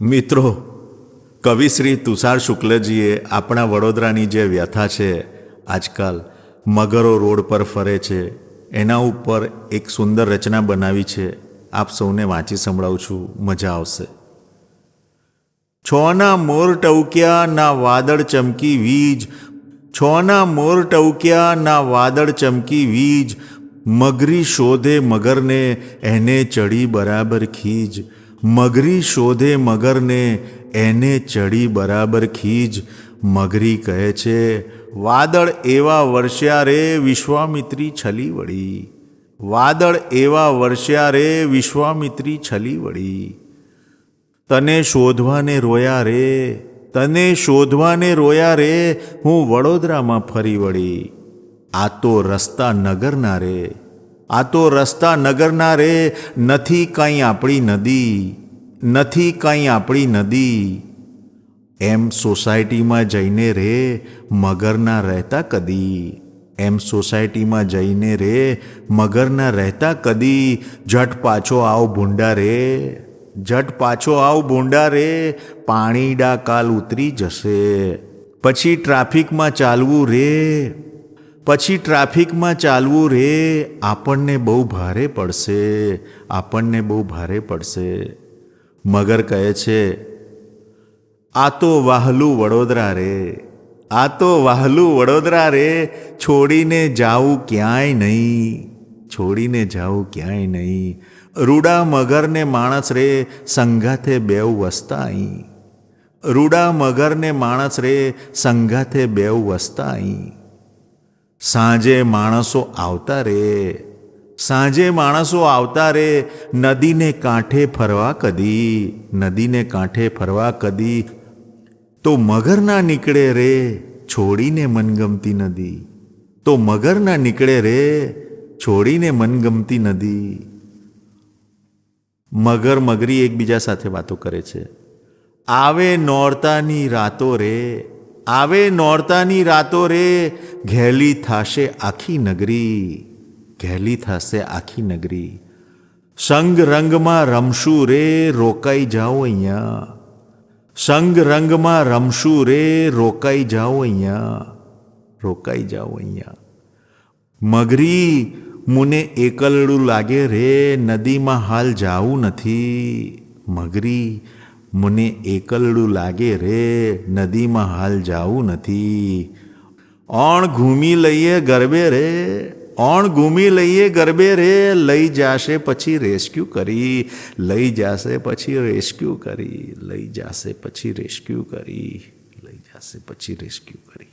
મિત્રો, કવિ શ્રી તુષાર શુક્લજીએ આપણા વડોદરાની જે વ્યથા છે, આજકાલ મગરો રોડ પર ફરે છે, એના ઉપર એક સુંદર રચના બનાવી છે, આપ સૌને વાંચી સંભળાવું છું, મજા આવશે. છોના મોર ટવક્યા ના વાદળ ચમકી વીજ, છોના મોર ટવક્યા ના વાદળ ચમકી વીજ, મગરી શોધે મગરને, એને ચડી બરાબર ખીજ. મગરી શોધે મગરને, એને ચડી બરાબર ખીજ. મગરી કહે છે, વાદળ એવા વર્ષ્યા રે વિશ્વામિત્રી છલી વળી. વાદળ એવા વર્ષ્યા રે વિશ્વામિત્રી છલી વળી. તને શોધવાને રોયા રે, તને શોધવાને રોયા રે, હું વડોદરામાં ફરી વળી. આ તો રસ્તા નગરના રે આ તો રસ્તા નગરના રે, નથી કંઈ આપણી નદી, નથી કંઈ આપણી નદી. એમ સોસાયટીમાં જઈને રે, મગરના રહેતા કદી. એમ સોસાયટીમાં જઈને રે, મગરના રહેતા કદી. જટ પાછો આવ ભૂંડા રે, જટ પાછો આવ ભૂંડા રે, પાણીડા કાલ ઉતરી જશે. પછી ટ્રાફિકમાં ચાલવું રે પછી ટ્રાફિકમાં ચાલવું રે, આપણને બહુ ભારે પડશે, આપણને બહુ ભારે પડશે. મગર કહે છે, આ તો વાહલું વડોદરા રે, આ તો વાહલું વડોદરા રે, છોડીને જાવું ક્યાંય નહીં, છોડીને જાવું ક્યાંય નહીં. રૂડા મગરને માણસ રે, સંગાથે બેવ વસતા અહીં રૂડા મગરને માણસ રે, સંગાથે બેવ વસતા અહીં સાંજે માણસો આવતા રે. સાંજે માણસો આવતા રે. નદીને કાંઠે ફરવા કદી. નદીને કાંઠે ફરવા કદી. તો મગર ના નીકળે રે છોડીને મનગમતી નદી. તો મગર ના નીકળે રે છોડીને મનગમતી નદી. મગર મગરી એકબીજા સાથે વાતો કરે છે. આવે નોરતાની રાતો રે. આવે નોરતાની રાતો રે, ઘેલી થાશે આખી નગરી, ઘેલી થશે આખી નગરી. સંગ રંગમાં રમશું રે, રોકાઈ જાઓ અહીંયા. સંગ રંગમાં રમશું રે, રોકાઈ જાઓ અહીંયા. રોકાઈ જાઓ અહીંયા. મગરી, મુને એકલડું લાગે રે, નદીમાં હાલ જાવું નથી. મગરી મને એકલડું લાગે રે નદીમાં હાલ જાવું નથી ઓણ ઘૂમી લઈએ ગરબે રે ઓણ ઘૂમી લઈએ ગરબે રે લઈ જાશે પછી રેસ્ક્યુ કરી લઈ જાશે પછી રેસ્ક્યુ કરી લઈ જાશે પછી રેસ્ક્યુ કરી લઈ જાશે પછી રેસ્ક્યુ કરી